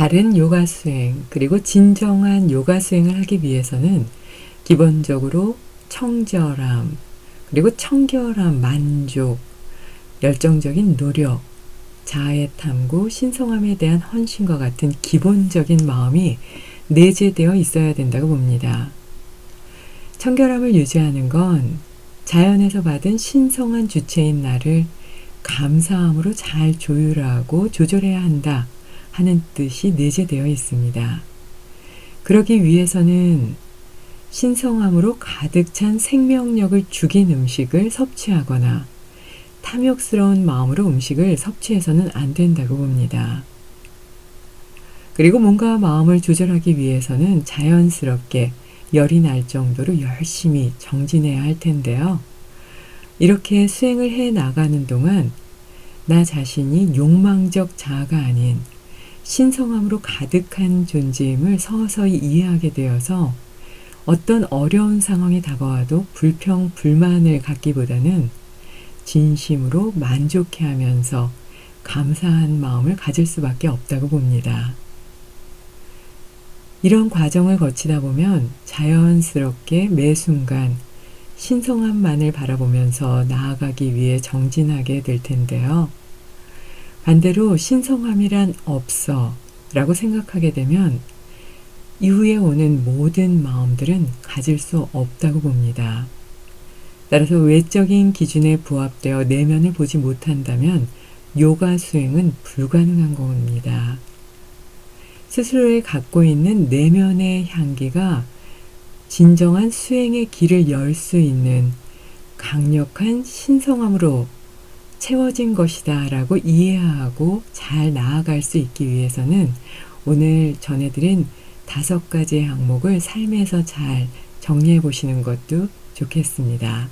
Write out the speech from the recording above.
바른 요가 수행, 그리고 진정한 요가 수행을 하기 위해서는 기본적으로 청결함, 그리고 청결함, 만족, 열정적인 노력, 자아의 탐구, 신성함에 대한 헌신과 같은 기본적인 마음이 내재되어 있어야 된다고 봅니다. 청결함을 유지하는 건 자연에서 받은 신성한 주체인 나를 감사함으로 잘 조율하고 조절해야 한다 하는 뜻이 내재되어 있습니다. 그러기 위해서는 신성함으로 가득 찬 생명력을 죽인 음식을 섭취하거나 탐욕스러운 마음으로 음식을 섭취해서는 안 된다고 봅니다. 그리고 뭔가 마음을 조절하기 위해서는 자연스럽게 열이 날 정도로 열심히 정진해야 할 텐데요. 이렇게 수행을 해 나가는 동안 나 자신이 욕망적 자아가 아닌 신성함으로 가득한 존재임을 서서히 이해하게 되어서 어떤 어려운 상황이 다가와도 불평, 불만을 갖기보다는 진심으로 만족해 하면서 감사한 마음을 가질 수밖에 없다고 봅니다. 이런 과정을 거치다 보면 자연스럽게 매 순간 신성함만을 바라보면서 나아가기 위해 정진하게 될 텐데요. 반대로 신성함이란 없어 라고 생각하게 되면 이후에 오는 모든 마음들은 가질 수 없다고 봅니다. 따라서 외적인 기준에 부합되어 내면을 보지 못한다면 요가 수행은 불가능한 겁니다. 스스로에 갖고 있는 내면의 향기가 진정한 수행의 길을 열 수 있는 강력한 신성함으로 채워진 것이다 라고 이해하고 잘 나아갈 수 있기 위해서는 오늘 전해드린 다섯 가지의 항목을 삶에서 잘 정리해 보시는 것도 좋겠습니다.